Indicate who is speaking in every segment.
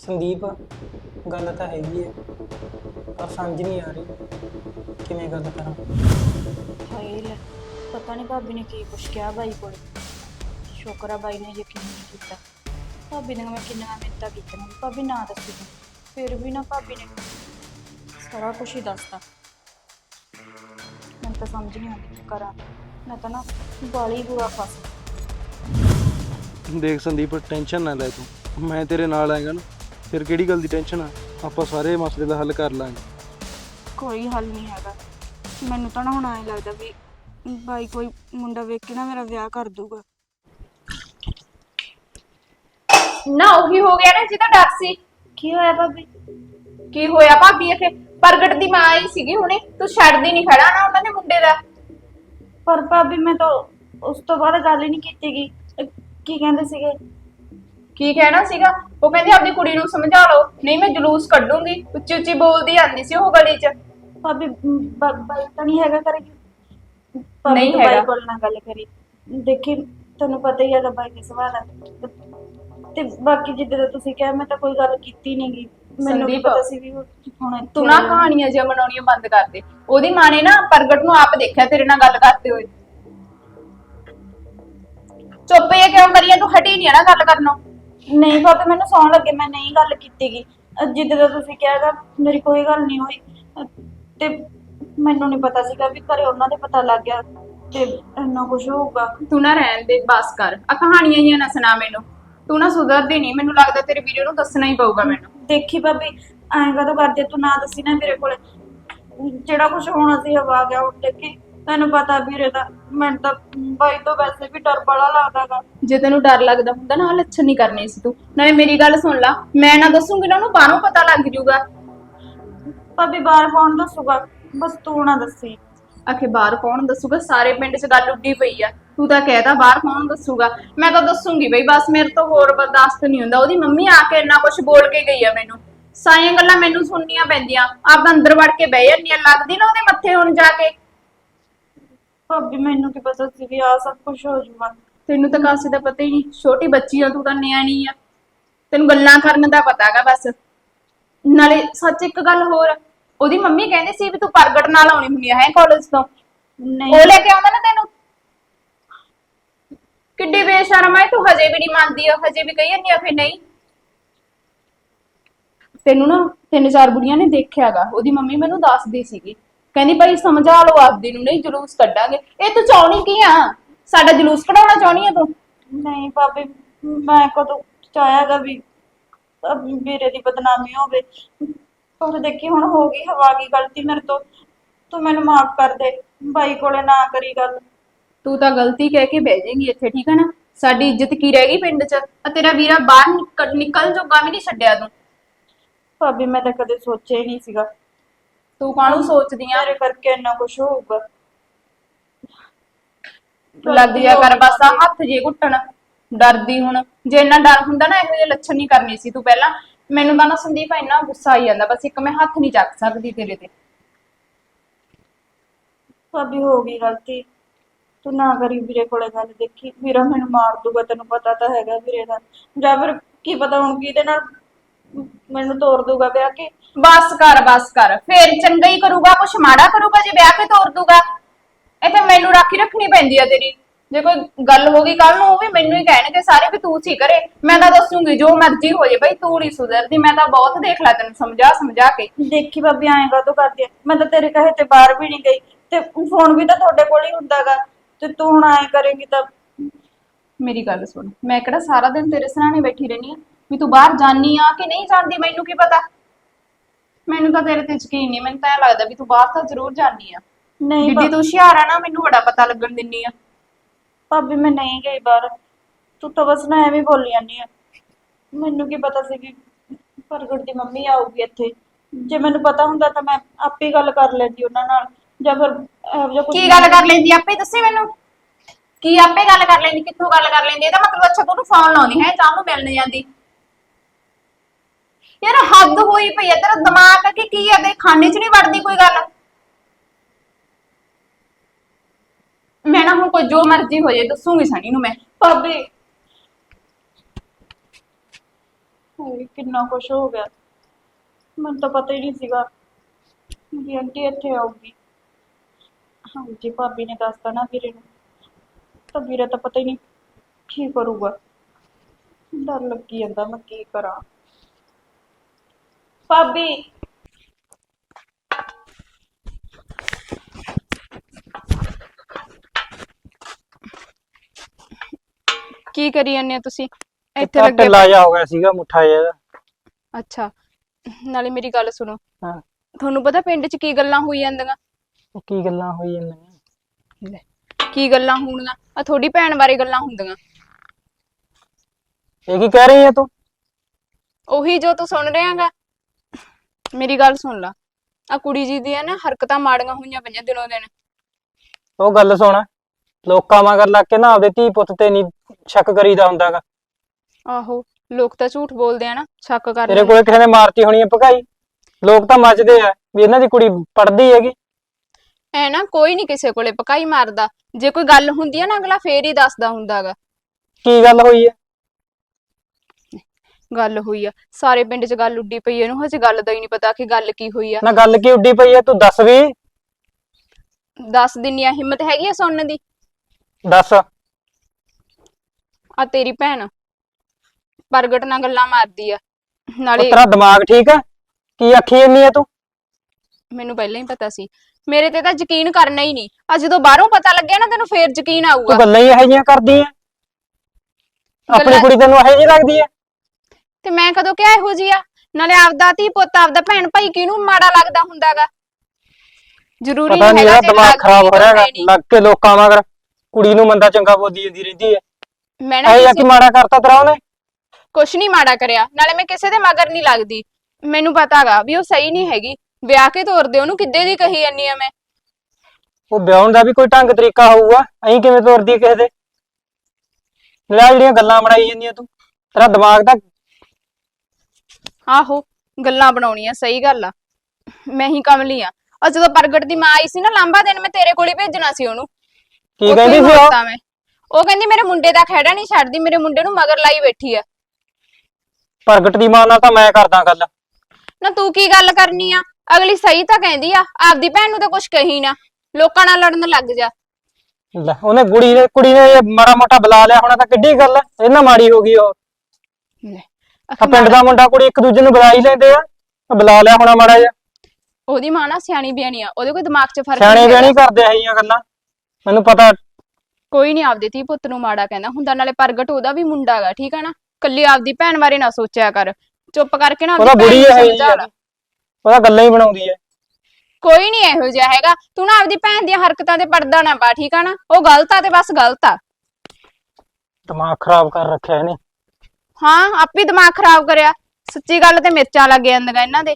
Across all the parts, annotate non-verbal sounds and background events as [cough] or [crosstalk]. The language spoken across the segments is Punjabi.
Speaker 1: ਸੰਦੀਪ ਗੱਲ ਤਾਂ ਹੈਗੀ ਹੈ ਪਰ ਸਮਝ ਨਹੀਂ ਆ ਰਹੀ ਕਿਵੇਂ ਗੱਲ ਕਰਾਂ।
Speaker 2: ਹਾਏ ਲੈ ਪਤਾ ਨਹੀਂ ਭਾਬੀ ਨੇ ਕੀ ਕੁਛ ਕਿਹਾ ਬਾਈ ਕੋਲ। ਸ਼ੁਕਰ ਬਾਈ ਨੇ ਯਕੀਨ ਨਹੀਂ ਕੀਤਾ। ਭਾਬੀ ਨੇ ਮੈਂ ਕਿੰਨਾ ਮਿੰਤਾ ਕੀਤੀਆਂ ਵੀ ਭਾਬੀ ਨਾ ਦੱਸੀ ਫਿਰ ਵੀ ਨਾ ਭਾਬੀ ਨੇ ਸਾਰਾ ਕੁਝ ਹੀ ਦੱਸਤਾ। ਮੈਨੂੰ ਤਾਂ ਸਮਝ ਨਹੀਂ ਆਉਂਦੀ ਕੀ ਕਰਾਂ ਮੈਂ ਤਾਂ ਨਾ ਬਾਲੀ ਬੁਰਾ ਫਸ
Speaker 3: ਦੇਖ ਸੰਦੀਪ ਟੈਨਸ਼ਨ ਨਾ ਲੈ ਤੂੰ ਮੈਂ ਤੇਰੇ ਨਾਲ ਆਏਗਾ ਨਾ। ਫਿਰ ਕਿਹੜੀ ਗੱਲ ਦੀ ਟੈਨਸ਼ਨ ਆ? ਆਪਾਂ ਸਾਰੇ ਮਸਲੇ ਦਾ ਹੱਲ ਕਰ ਲਾਂਗੇ।
Speaker 2: ਕੋਈ ਹੱਲ ਨਹੀਂ ਹੈਗਾ। ਮੈਨੂੰ ਤਾਂ ਨਾ ਹੁਣ ਐਂ ਲੱਗਦਾ ਵੀ ਬਾਈ ਕੋਈ ਮੁੰਡਾ ਵੇਖ ਕੇ ਨਾ ਮੇਰਾ ਵਿਆਹ ਕਰ ਦੂਗਾ
Speaker 4: ਨਾ ਉਹੀ ਹੋ ਗਿਆ ਨਾ ਜਿਹਦਾ ਡਰ ਸੀ।
Speaker 2: ਕੀ ਹੋਇਆ ਭਾਬੀ?
Speaker 4: ਕੀ ਹੋਇਆ ਭਾਬੀ ਇਹ ਪ੍ਰਗਟ ਦੀ ਮਾਂ ਹੀ ਸੀਗੀ ਹੁਣੇ। ਤੂੰ ਛੱਡਦੀ ਨਹੀਂ ਖੜਾ ਨਾ ਉਹਨਾਂ ਦੇ ਮੁੰਡੇ ਦਾ।
Speaker 2: ਪਰ ਭਾਬੀ ਮੈਂ ਤਾਂ ਉਸ ਤੋਂ ਬਾਅਦ ਗੱਲ ਹੀ ਨਹੀਂ ਕੀਤੀਗੀ ਅਹ ਕੀ ਕਹਿੰਦੇ ਸੀਗੇ?
Speaker 4: ਕੀ ਕਹਿਣਾ ਸੀਗਾ? ਉਹ ਕਹਿੰਦੀ ਆਪਣੀ ਕੁੜੀ ਨੂੰ ਸਮਝਾ ਲਓ ਨਹੀਂ ਮੈਂ ਜਲੂਸ ਕੱਢੂੰਗੀ। ਉੱਚੀ ਉੱਚੀ ਬੋਲਦੀ ਆਂਦੀ ਸੀ ਉਹ ਗਲੀ 'ਚ।
Speaker 2: ਭਾਬੀ ਬਾਈ ਤਾਂ ਨਹੀਂ ਹੈਗਾ ਕਰੇਗੀ
Speaker 4: ਨਹੀਂ
Speaker 2: ਤੂੰ ਬਾਈ
Speaker 4: ਹੈਗਾ।
Speaker 2: ਕੋਲ ਨਾ ਗੱਲ ਕਰੀ। ਦੇਖੀ ਤੈਨੂੰ ਪਤਾ ਹੀ ਹੈਗਾ ਬਾਈ ਕਿਸ ਵਾਲਾ ਤੇ ਬਾਕੀ ਜਿੱਦਾਂ ਦਾ ਤੁਸੀਂ ਕਿਹਾ ਮੈਂ ਤਾਂ ਕੋਈ ਗੱਲ ਕੀਤੀ ਨਹੀਂਗੀ ਮੈਨੂੰ ਵੀ ਪਤਾ ਸੀ ਵੀ ਉਹ ਹੁਣ
Speaker 4: ਤੂੰ ਨਾ। ਕਹਾਣੀਆਂ ਜਿਹਾ ਬਣਾਉਣੀਆਂ ਬੰਦ ਕਰ ਦੇ। ਉਹਦੀ ਮਾਂ ਨੇ ਨਾ ਪ੍ਰਗਟ ਨੂੰ ਆਪ ਦੇਖਿਆ ਤੇਰੇ ਨਾਲ ਗੱਲ ਕਰਦੇ ਹੋਏ। ਚੁੱਪ ਇਹ ਕਿਉਂ ਕਰੀਏ ਤੂੰ ਹਟੀ ਨਹੀਂ ਨਾ ਗੱਲ ਕਰਨੋਂ
Speaker 2: ਨਹੀਂ ਭਾਬੀ ਮੈਨੂੰ ਸੌਣ ਲੱਗੇ ਮੈਂ ਨਹੀਂ ਗੱਲ ਕੀਤੀਗੀ। ਜਿੱਦਾਂ ਦਾ ਤੁਸੀਂ ਕਿਹਾਗਾ ਮੇਰੀ ਕੋਈ ਗੱਲ ਨਹੀਂ ਹੋਈ। ਤੇ ਮੈਨੂੰ ਨਹੀਂ ਪਤਾ ਸੀਗਾ ਵੀ ਘਰੇ ਉਹਨਾਂ ਦੇ ਪਤਾ ਲੱਗ ਗਿਆ ਤੇ ਇੰਨਾ ਕੁਝ ਹੋਊਗਾ।
Speaker 4: ਤੂੰ ਨਾ ਰਹਿਣ ਦੇ ਬਸ ਕਰ। ਆ ਕਹਾਣੀਆਂ ਜਿਹੀਆਂ ਨਾ ਸੁਣਾ ਮੈਨੂੰ। ਤੂੰ ਨਾ ਸੁਧਰਦੀ ਨਹੀਂ ਮੈਨੂੰ ਲੱਗਦਾ ਤੇਰੇ ਵੀਡੀਓ ਨੂੰ ਦੱਸਣਾ ਹੀ ਪਊਗਾ ਮੈਨੂੰ।
Speaker 2: ਦੇਖੀ ਭਾਬੀ ਐਂ ਕਦੋਂ ਕਰਦੇ ਤੂੰ ਨਾ ਦੱਸੀ ਨਾ ਮੇਰੇ ਕੋਲੇ। ਜਿਹੜਾ ਕੁਝ ਹੋਣਾ ਸੀ ਹਵਾ ਗਿਆ ਹੁਣ ਦੇਖੀ ਤੈਨੂੰ ਪਤਾ ਵੀਰੇ ਦਾ ਮੈਨੂੰ ਤਾਂ ਬਾਈ ਤੋਂ ਵੈਸੇ ਵੀ ਡਰ ਬੜਾ ਲੱਗਦਾਗਾ
Speaker 4: ਜੇ ਤੈਨੂੰ ਡਰ ਲੱਗਦਾ ਹੁੰਦਾ ਨਾ ਆਹ ਲੱਛਣ ਨਹੀਂ ਕਰਨੇ ਸੀ ਤੂੰ। ਨਾਲੇ ਮੇਰੀ ਗੱਲ ਸੁਣ ਲਾ ਮੈਂ ਨਾ ਦੱਸੂਗੀ ਨਾ ਉਹਨੂੰ ਬਾਹਰੋਂ ਪਤਾ ਲੱਗ ਜਾਊਗਾ
Speaker 2: ਭਾਬੀ ਬਾਹਰ ਕੌਣ ਦੱਸੂਗਾ? ਬਸ ਤੂੰ ਨਾ ਦੱਸੀ।
Speaker 4: ਆਖੇ ਬਾਹਰ ਕੌਣ ਦੱਸੂਗਾ? ਸਾਰੇ ਪਿੰਡ 'ਚ ਗੱਲ ਉੱਡੀ ਪਈ ਆ। ਤੂੰ ਤਾਂ ਕਹਿਦਾ ਬਾਹਰ ਕੌਣ ਦੱਸੂਗਾ? ਮੈਂ ਤਾਂ ਦੱਸੂਗੀ ਬਈ ਬਸ ਮੇਰੇ ਤੋਂ ਹੋਰ ਬਰਦਾਸ਼ਤ ਨਹੀਂ ਹੁੰਦਾ। ਉਹਦੀ ਮੰਮੀ ਆ ਕੇ ਇੰਨਾ ਕੁਝ ਬੋਲ ਕੇ ਗਈ ਆ ਮੈਨੂੰ। ਸਾਰੀਆਂ ਗੱਲਾਂ ਮੈਨੂੰ ਸੁਣਨੀਆਂ ਪੈਂਦੀਆਂ। ਆਪ ਅੰਦਰ ਵੜ ਕੇ ਬਹਿ ਜਾਂਦੀਆਂ ਲੱਗਦੀ ਨਾ ਉਹਦੇ ਮੱਥੇ ਹੁਣ ਜਾ ਕੇ।
Speaker 2: ਭਾਬੀ ਮੈਨੂੰ ਕੀ ਪਤਾ ਸੀ ਵੀ ਆ ਸਭ ਕੁਝ ਹੋ ਜਾਊਗਾ।
Speaker 4: ਤੈਨੂੰ ਤਾਂ ਕਾਸੇ ਦਾ ਪਤਾ ਹੀ ਨਹੀਂ ਛੋਟੀ ਬੱਚੀ ਆ ਤੂੰ ਤਾਂ ਨਿਆਣੀ ਆ। ਤੈਨੂੰ ਗੱਲਾਂ ਕਰਨ ਦਾ ਪਤਾ ਹੈਗਾ ਬਸ। ਨਾਲੇ ਸੱਚ ਇੱਕ ਗੱਲ ਹੋਰ ਉਹਦੀ ਮੰਮੀ ਕਹਿੰਦੀ ਸੀ ਵੀ ਤੂੰ ਪ੍ਰਗਟ ਨਾਲ ਆਉਣੀ ਹੁੰਦੀ ਹੈ ਕਾਲਜ ਤੋਂ?
Speaker 2: ਨਹੀਂ।
Speaker 4: ਉਹ ਲੈ ਕੇ ਆਉਂਦਾ ਨਾ ਤੈਨੂੰ? ਕਿੱਡੀ ਬੇਸ਼ਰਮ ਹੈ ਤੂੰ ਹਜੇ ਵੀ ਨਹੀਂ ਮੰਨਦੀ ਆ ਹਜੇ ਵੀ ਕਹੀ ਜਾਂਦੀ ਆ ਫਿਰ ਨਹੀਂ। ਤੈਨੂੰ ਨਾ ਤਿੰਨ ਚਾਰ ਬੁੜੀਆਂ ਨੇ ਦੇਖਿਆਗਾ ਉਹਦੀ ਮੰਮੀ ਮੈਨੂੰ ਦੱਸਦੀ ਸੀਗੀ। ਕਹਿੰਦੀ ਭਾਈ ਸਮਝਾ ਲਓ ਆਪਦੀ ਨੂੰ ਨਹੀਂ ਜਲੂਸ ਕੱਢਾਂਗੇ। ਇਹ ਤੂੰ ਚਾਹਣੀ ਕੀ ਆ? ਸਾਡਾ ਜਲੂਸ ਕਢਾਉਣਾ ਚਾਹਣੀ ਆ ਤੂੰ?
Speaker 2: ਨਹੀਂ ਭਾਬੀ ਮੈਂ ਕਦੋਂ ਚਾਹਿਆਗਾ ਵੀ ਅਹ ਵੀਰੇ ਦੀ ਬਦਨਾਮੀ ਹੋਵੇ। ਪਰ ਦੇਖੀ ਹੁਣ ਹੋ ਗਈ ਹਵਾ ਗਈ ਗਲਤੀ ਮੇਰੇ ਤੋਂ। ਤੂੰ ਮੈਨੂੰ ਮਾਫ ਕਰ ਦੇ ਬਾਈ ਕੋਲੇ ਨਾ ਕਰੀ ਗੱਲ।
Speaker 4: ਤੂੰ ਤਾਂ ਗਲਤੀ ਕਹਿ ਕੇ ਬਹਿ ਜਾਏਂਗੀ ਇੱਥੇ ਠੀਕ ਹੈ ਨਾ? ਸਾਡੀ ਇੱਜ਼ਤ ਕੀ ਰਹਿ ਗਈ ਪਿੰਡ 'ਚ? ਆ ਤੇਰਾ ਵੀਰਾ ਬਾਹਰ ਨਿਕਲ ਨਿਕਲ ਜੋਗਾ ਵੀ ਨਹੀਂ ਛੱਡਿਆ ਤੂੰ।
Speaker 2: ਭਾਬੀ ਮੈਂ ਤਾਂ ਕਦੇ ਸੋਚਿਆ ਹੀ ਨਹੀਂ ਸੀਗਾ।
Speaker 4: ਤੂੰ ਕਾਹਨੂੰ ਸੋਚਦੀ ਆ
Speaker 2: ਮੇਰੇ ਕਰਕੇ ਇੰਨਾ ਕੁਝ ਹੋਊਗਾ।
Speaker 4: ਲੱਗ ਜਾ ਕਰ ਬਸ ਆ ਹੱਥ ਜੇ ਘੁੱਟਣ ਡਰਦੀ ਹੁਣ। ਜੇ ਇੰਨਾ ਡਰ ਹੁੰਦਾ ਨਾ ਇਹੋ ਜਿਹੇ ਲੱਛਣ ਨਹੀਂ ਕਰਨੀ ਸੀ ਤੂੰ ਪਹਿਲਾਂ। ਮੈਨੂੰ ਤਾਂ ਨਾ ਸੰਦੀਪ ਇੰਨਾ ਗੁੱਸਾ ਆਈ ਜਾਂਦਾ ਬਸ ਇੱਕ ਮੈਂ ਹੱਥ ਨਹੀਂ ਚੱਕ ਸਕਦੀ ਤੇਰੇ ਤੇ।
Speaker 2: ਭਾਬੀ ਹੋ ਗਈ ਗਲਤੀ। ਤੂੰ ਨਾ ਕਰੀ ਵੀਰੇ ਕੋਲੇ ਗੱਲ ਦੇਖੀ। ਵੀਰਾ ਮੈਨੂੰ ਮਾਰ ਦੂਗਾ ਤੈਨੂੰ ਪਤਾ ਤਾਂ ਹੈਗਾ ਵੀਰੇ ਦਾ। ਜਾਂ ਫਿਰ ਕੀ ਪਤਾ ਹੁਣ ਕਿਹਦੇ ਨਾਲ ਮੈਨੂੰ ਤੋੜ ਦੂਗਾ ਵਿਆਹ ਕੇ।
Speaker 4: ਬਸ ਕਰ ਬਸ ਕਰ। ਫੇਰ ਚੰਗਾ ਹੀ ਕਰੂਗਾ ਕੁਛ ਮਾੜਾ ਕਰੂਗਾ ਜੇ ਵਿਆਹ ਕੇ ਤੋਰ ਦੂਗਾ। ਇੱਥੇ ਮੈਨੂੰ ਰਾਖੀ ਰੱਖਣੀ ਪੈਂਦੀ ਆ ਤੇਰੀ। ਜੇ ਕੋਈ ਗੱਲ ਹੋ ਗਈ ਕੱਲ ਨੂੰ ਉਹ ਵੀ ਮੈਨੂੰ ਹੀ ਕਹਿਣਗੇ ਸਾਰੇ ਵੀ ਤੂੰ ਸੀ ਕਰੇ ਮੈਂ ਤਾਂ ਦੱਸੂਗੀ ਜੋ ਮਰਜ਼ੀ ਹੋ ਜੇ ਬਈ ਤੂੰ ਨਹੀਂ ਸੁਧਰਦੀ। ਮੈਂ ਤਾਂ ਬਹੁਤ ਦੇਖ ਲਿਆ ਤੈਨੂੰ ਸਮਝਾ ਸਮਝਾ ਕੇ।
Speaker 2: ਦੇਖੀ ਭਾਬੀ ਐਂ ਕਾਹਤੋਂ ਕਰਦੀ ਆ? ਮੈਂ ਤਾਂ ਤੇਰੇ ਕਹੇ ਤੇ ਬਾਹਰ ਵੀ ਨਹੀਂ ਗਈ। ਤੇ ਫੋਨ ਵੀ ਤਾਂ ਤੁਹਾਡੇ ਕੋਲ ਹੀ ਹੁੰਦਾਗਾ। ਤੇ ਤੂੰ ਹੁਣ ਐਂ ਕਰੇਂਗੀ ਤਾਂ
Speaker 4: ਮੇਰੀ ਗੱਲ ਸੁਣ। ਮੈਂ ਕਿਹੜਾ ਸਾਰਾ ਦਿਨ ਤੇਰੇ ਸਰਾਣੇ ਬੈਠੀ ਰਹਿਣੀ ਆ? ਵੀ ਤੂੰ ਬਾਹਰ ਜਾਨੀ ਆ ਕਿ ਨਹੀਂ ਜਾਂਦੀ? ਮੈਨੂੰ ਕੀ ਪਤਾ? ਮੈਨੂੰ ਤਾਂ ਤੇਰੇ ਤੇ ਯਕੀਨ ਨਹੀਂ ਮੈਨੂੰ ਤਾਂ ਐਂ ਲੱਗਦਾ ਵੀ ਤੂੰ ਬਾਹਰ ਤਾਂ ਜ਼ਰੂਰ ਜਾਨੀ ਆ।
Speaker 2: ਨਹੀਂ
Speaker 4: ਜਿੱਡੀ ਤੂੰ ਹੁਸ਼ਿਆਰ ਆ ਨਾ ਮੈਨੂੰ ਬੜਾ ਪਤਾ ਲੱਗਣ ਦਿੰਨੀ ਆ।
Speaker 2: ਭਾਬੀ ਮੈਂ ਨਹੀਂ ਗਈ ਬਾਹਰ। ਤੂੰ ਤਾਂ ਬਸ ਨਾ ਐਵੇਂ ਬੋਲੀ ਜਾਂਦੀ ਆ। ਮੈਨੂੰ ਕੀ ਪਤਾ ਸੀ ਕਿ ਪ੍ਰਗਟ ਦੀ ਮੰਮੀ ਆਊਗੀ ਇੱਥੇ। ਜੇ ਮੈਨੂੰ ਪਤਾ ਹੁੰਦਾ ਤਾਂ ਮੈਂ ਆਪੇ ਗੱਲ ਕਰ ਲੈਂਦੀ ਉਹਨਾਂ ਨਾਲ। ਜਾਂ ਫਿਰ ਇਹੋ ਜਿਹਾ ਕੁਛ
Speaker 4: ਕੀ ਗੱਲ ਕਰ ਲੈਂਦੀ? ਆਪੇ ਦੱਸੀ ਮੈਨੂੰ। ਕੀ ਆਪੇ ਗੱਲ ਕਰ ਲੈਂਦੀ? ਕਿੱਥੋਂ ਗੱਲ ਕਰ ਲੈਂਦੀ? ਇਹਦਾ ਮਤਲਬ ਅੱਛਾ ਤੂੰ ਉਹਨੂੰ ਫੋਨ ਲਾਉਂਦੀ ਹੈ ਚਾਹ ਨੂੰ ਮਿਲਣ ਜਾਂਦੀ। ਯਾਰ ਹੱਦ ਹੋਈ ਪਈ ਹੈ ਤੇਰਾ ਦਿਮਾਗ ਕਿ ਕੀ ਹੈ ਤੇ ਖਾਣੇ 'ਚ ਨਹੀਂ ਵੜਦੀ ਕੋਈ ਗੱਲ? ਮੈਂ ਨਾ ਹੁਣ ਕੋਈ ਜੋ ਮਰਜ਼ੀ ਹੋ ਜਾਏ ਦੱਸੂਗੀ ਸਣੀ ਨੂੰ ਮੈਂ।
Speaker 2: ਭਾਬੀ।
Speaker 4: ਹਾਏ ਕਿੰਨਾ ਕੁਛ ਹੋ ਗਿਆ। ਮੈਨੂੰ ਤਾਂ ਪਤਾ ਹੀ ਨਹੀਂ ਸੀਗਾ ਵੀ ਆਂਟੀ ਇੱਥੇ ਆਊਗੀ। ਹਾਂਜੀ ਭਾਬੀ ਨੇ ਦੱਸਤਾ ਨਾ ਵੀਰੇ ਨੂੰ। ਤਾਂ ਵੀਰੇ ਤਾਂ ਪਤਾ ਹੀ ਨਹੀਂ ਕੀ ਕਰੂਗਾ। ਡਰ ਲੱਗੀ ਜਾਂਦਾ ਮੈਂ ਕੀ ਕਰਾਂ। ਭਾਬੀ। ਕੀ ਕਰੀ ਜਾਂਦੇ ਹੋ ਤੁਸੀਂ? ਇੱਥੇ ਲੱਗੇ
Speaker 1: ਲਾਇਆ ਹੋ ਗਿਆ ਸੀਗਾ ਮੁੱਠਾ ਜਿਹਾ। ਇਹਦਾ।
Speaker 4: ਅੱਛਾ ਨਾਲੇ ਮੇਰੀ ਗੱਲ ਸੁਣੋ।
Speaker 1: ਹਾਂ।
Speaker 4: ਤੁਹਾਨੂੰ ਪਤਾ ਪਿੰਡ 'ਚ ਕੀ ਗੱਲਾਂ ਹੋਈ ਜਾਂਦੀਆਂ?
Speaker 1: ਉਹ ਕੀ ਗੱਲਾਂ ਹੋਈ ਜਾਂਦੀਆਂ?
Speaker 4: ਲੈ, ਕੀ ਗੱਲਾਂ ਹੋਣਗੀਆਂ? ਆ ਤੁਹਾਡੀ ਭੈਣ ਬਾਰੇ ਗੱਲਾਂ ਹੁੰਦੀਆਂ।
Speaker 1: ਇਹ ਕੀ ਕਹਿ ਰਹੀ ਹੈ ਤੂੰ?
Speaker 4: ਉਹੀ ਜੋ ਤੂੰ ਸੁਣ ਰਿਹਾਗਾ ਮੇਰੀ ਗੱਲ ਸੁਣ ਲਾ। ਆ ਕੁੜੀ ਜੀ ਦੀਆਂ ਨਾ ਹਰਕਤਾਂ ਮਾੜੀਆਂ ਹੋਈਆਂ ਪਈਆਂ ਦਿਨੋਂ ਦਿਨ।
Speaker 1: ਉਹ ਗੱਲ ਸੁਣ। ਲੋਕਾਂ ਮਗਰ ਲੱਗ ਕੇ ਨਾ ਆਪਦੇ ਧੀ ਪੁੱਤ ਤੇ ਨਹੀਂ ਸ਼ੱਕ ਕਰੀਦਾ ਹੁੰਦਾਗਾ।
Speaker 4: ਆਹੋ ਲੋਕ ਤਾਂ ਝੂਠ ਬੋਲਦੇ ਆ ਨਾ ਸ਼ੱਕ ਕਰ
Speaker 1: ਤੇਰੇ। ਕੋਲੇ ਕਿਸੇ ਨੇ ਮਾਰਤੀ ਹੋਣੀ ਹੈ ਭਕਾਈ ਲੋਕ ਤਾਂ ਮੱਚਦੇ ਆ ਵੀ ਇਹਨਾਂ ਦੀ ਕੁੜੀ ਪੜਦੀ ਹੈਗੀ।
Speaker 4: ਐ ਨਾ ਕੋਈ ਨਹੀਂ ਕਿਸੇ ਕੋਲੇ ਪਕਾਈ ਮਾਰਦਾ। ਜੇ ਕੋਈ ਗੱਲ ਹੁੰਦੀ ਆ ਨਾ ਅਗਲਾ ਫੇਰ ਹੀ ਦੱਸਦਾ ਹੁੰਦਾਗਾ।
Speaker 1: ਕੀ ਗੱਲ ਹੋਈ ਹੈ
Speaker 4: ਗੱਲ ਹੋਈ ਆ। ਸਾਰੇ ਪਿੰਡ 'ਚ ਗੱਲ ਉੱਡੀ ਪਈ ਆ, ਇਹਨੂੰ ਹਜੇ ਗੱਲ ਦਾ ਹੀ ਨਹੀਂ ਪਤਾ ਕਿ ਗੱਲ ਕੀ ਹੋਈ ਆ।
Speaker 1: ਨਾ ਗੱਲ ਕੀ ਉੱਡੀ ਪਈ ਹੈ ਤੂੰ ਦੱਸ ਵੀ।
Speaker 4: ਦੱਸ ਦਿੰਨੀ ਆ ਹਿੰਮਤ ਹੈਗੀ ਆ ਸੁਣਨ ਦੀ?
Speaker 1: ਦੱਸ।
Speaker 4: ਆ ਤੇਰੀ ਭੈਣ ਪ੍ਰਗਟ ਨਾਲ ਗੱਲਾਂ ਮਾਰਦੀ ਆ।
Speaker 1: ਉਹ
Speaker 4: ਨਾਲੇ
Speaker 1: ਤੇਰਾ ਦਿਮਾਗ ਠੀਕ ਹੈ ਕੀ ਆਖੀ ਜੰਨੀ ਹੈ ਤੂੰ?
Speaker 4: ਮੈਨੂੰ ਪਹਿਲਾਂ ਹੀ ਪਤਾ ਸੀ। ਮੇਰੇ ਤੇ ਤਾਂ ਯਕੀਨ ਕਰਨਾ ਹੀ ਨਹੀਂ। ਆ ਜਦੋਂ ਬਾਹਰੋਂ ਪਤਾ ਲੱਗਿਆ ਨਾ ਤੈਨੂੰ ਫੇਰ ਯਕੀਨ ਆਊਗਾ।
Speaker 1: ਤੂੰ ਗੱਲਾਂ ਹੀ ਇਹੋ ਜਿਹੀਆਂ ਕਰਦੀ ਹੈ ਆਪਣੀ
Speaker 4: ਗੱਲਾਂ-
Speaker 1: ਕੁੜੀ ਤੈਨੂੰ ਇਹੋ ਜਿਹੀ ਲੱਗਦੀ ਹੈ
Speaker 4: ਤੇ ਮੈਂ ਕਦੋਂ ਕਿਹਾ ਇਹੋ ਜੀ ਆ? ਨਾਲੇ ਆਪਦਾ ਧੀ ਪੁੱਤ ਆਪਦਾ ਭੈਣ ਭਾਈ ਕਿਹਨੂੰ ਮਾੜਾ ਲੱਗਦਾ ਹੁੰਦਾਗਾ? ਜ਼ਰੂਰੀ
Speaker 1: ਪਤਾ
Speaker 4: ਨਹੀਂ
Speaker 1: ਨਹੀਂ
Speaker 4: ਹੈਗਾ
Speaker 1: ਇਹਦਾ
Speaker 4: ਤੇਰੇ
Speaker 1: ਦਿਮਾਗ
Speaker 4: ਨਾਲ
Speaker 1: ਖਰਾਬ ਹੋ ਰਿਹਾ ਹੈਗਾ
Speaker 4: ਨਹੀਂ।
Speaker 1: ਲੱਗ ਕੇ ਲੋਕਾਂ ਮਗਰ ਕੁੜੀ ਨੂੰ ਮੰਦਾ ਚੰਗਾ ਬੋਲਦੀ ਜਾਂਦੀ ਰਹਿੰਦੀ ਹੈ।
Speaker 4: ਮੈਂ ਨਾ
Speaker 1: ਇਹ ਜਾਂ
Speaker 4: ਕਿਸੇ
Speaker 1: ਕੀ ਮਾੜਾ ਕਰਤਾ ਤੇਰਾ ਉਹਨੇ?
Speaker 4: ਕੁਛ ਨਹੀਂ ਮਾੜਾ ਕਰਿਆ ਨਾਲੇ ਮੈਂ ਕਿਸੇ ਦੇ ਮਗਰ ਨਹੀਂ ਲੱਗਦੀ। ਮੈਨੂੰ ਪਤਾਗਾ ਵੀ ਉਹ ਸਹੀ ਨਹੀਂ ਹੈਗੀ। ਵਿਆਹ ਕੇ ਤੋਰਦੇ ਉਹਨੂੰ ਕਿੱਦੇ ਦੀ ਕਹੀ ਜਾਂਦੀ ਆ ਮੈਂ?
Speaker 1: ਉਹ ਵਿਆਹਣ ਦਾ ਵੀ ਕੋਈ ਢੰਗ ਤਰੀਕਾ ਹੋਊਗਾ ਐਂ ਕਿਵੇਂ ਤੋਰਦੀ ਹੈ ਕਿਸੇ ਦੇ? ਲੈ ਜਿਹੜੀਆਂ ਗੱਲਾਂ ਬਣਾਈ ਜਾਂਦੀਆਂ ਤੂੰ ਤੇਰਾ ਦਿਮਾਗ ਤਾਂ
Speaker 4: ਆਹੋ ਗੱਲਾਂ ਬਣਾਉਣੀਆਂ ਸਹੀ ਗੱਲ ਆ। ਮੈਂ ਹੀ ਕਮਲੀ ਆ। ਆ ਜਦੋਂ ਪ੍ਰਗਟ ਦੀ ਮਾਂ ਆਈ ਸੀ ਨਾ ਲਾਂਬਾ ਦੇਣ ਮੈਂ ਤੇਰੇ ਕੋਲ ਭੇਜਣਾ ਸੀ ਉਹਨੂੰ।
Speaker 1: ਕੀ
Speaker 4: ਉੱਥੇ
Speaker 1: ਕਹਿੰਦੀ ਸੀ ਉਹ?
Speaker 4: ਮਰਤਾ ਮੈਂ। ਉਹ ਕਹਿੰਦੀ ਮੇਰੇ ਮੁੰਡੇ ਦਾ ਖਹਿੜਾ ਨਹੀਂ ਛੱਡਦੀ ਮੇਰੇ ਮੁੰਡੇ ਨੂੰ ਮਗਰ ਲਾਈ ਬੈਠੀ ਆ।
Speaker 1: ਪ੍ਰਗਟ ਦੀ ਮਾਂ ਨਾਲ ਤਾਂ ਮੈਂ ਕਰਦਾ ਗੱਲ।
Speaker 4: ਨਾ ਤੂੰ ਕੀ ਗੱਲ ਕਰਨੀ ਆ? ਅਗਲੀ ਸਹੀ ਤਾਂ ਕਹਿੰਦੀ ਆ ਆਪਦੀ ਭੈਣ ਨੂੰ ਤਾਂ ਕੁਝ ਕਹੀ ਨਾ। ਲੋਕਾਂ ਨਾਲ ਲੜਨ ਲੱਗ ਜਾ।
Speaker 1: ਲੈ ਉਹਨੇ ਕੁੜੀ ਨੇ ਕੁੜੀ ਨੇ ਮਾੜਾ ਮੋਟਾ ਬੁਲਾ ਲਿਆ ਹੋਣਾ ਤਾਂ ਕਿੱਡੀ ਗੱਲ ਹੈ ਇਹ ਨਾ ਮਾੜੀ ਹੋ ਗਈ ਉਹ।
Speaker 4: ਲੈ,
Speaker 1: ਆ ਪਿੰਡ ਦਾ ਮੁੰਡਾ ਕੁੜੀ ਇੱਕ ਦੂਜੇ ਨੂੰ ਬੁਲਾ ਹੀ ਲੈਂਦੇ ਆ। ਬੁਲਾ ਲਿਆ ਹੋਣਾ ਮਾੜਾ ਜਿਹਾ।
Speaker 4: ਉਹਦੀ ਮਾਂ ਨਾ ਸਿਆਣੀ ਬਿਆਣੀ ਆ ਉਹਦੇ ਕੋਈ ਦਿਮਾਗ 'ਚ ਫ਼ਰਕ
Speaker 1: ਸਿਆਣੇ ਬਿਆਣੀ। ਕਰਦੇ ਆਈਆਂ ਗੱਲਾਂ। ਮੈਨੂੰ ਪਤਾ
Speaker 4: ਕੋਈ ਨਹੀਂ ਆਪਦੇ ਧੀ ਪੁੱਤ ਨੂੰ ਮਾੜਾ ਕਹਿੰਦਾ ਹੁੰਦਾ ਨਾਲੇ ਪ੍ਰਗਟ ਉਹਦਾ ਵੀ ਮੁੰਡਾ ਗਾ ਠੀਕ ਆ ਨਾ? ਕੱਲੀ ਆਪਦੀ ਭੈਣ ਬਾਰੇ ਨਾ ਸੋਚਿਆ ਕਰ। ਚੁੱਪ ਕਰਕੇ ਨਾ
Speaker 1: ਉਹਦਾ ਬੁੜੀ ਹੈ। ਉਹਦਾ ਗੱਲਾਂ ਹੀ ਬਣਾਉਂਦੀ ਹੈ
Speaker 4: ਕੋਈ ਨਹੀਂ ਇਹੋ ਜਿਹਾ ਹੈਗਾ। ਤੂੰ ਨਾ ਆਪਦੀ ਭੈਣ ਦੀਆਂ ਹਰਕਤਾਂ ਤੇ ਪਰਦਾ ਨਾ ਪਾ ਠੀਕ ਆ ਨਾ? ਉਹ ਗਲਤ ਆ ਤੇ ਬਸ ਗਲਤ ਆ।
Speaker 1: ਦਿਮਾਗ ਖਰਾਬ ਕਰ ਰੱਖਿਆ ਇਹਨੇ।
Speaker 4: ਹਾਂ ਆਪੇ ਦਿਮਾਗ ਖਰਾਬ ਕਰਿਆ। ਸੱਚੀ ਗੱਲ ਤੇ ਮਿਰਚਾਂ ਲੱਗ ਜਾਂਦੀਆਂ ਇਹਨਾਂ ਦੇ।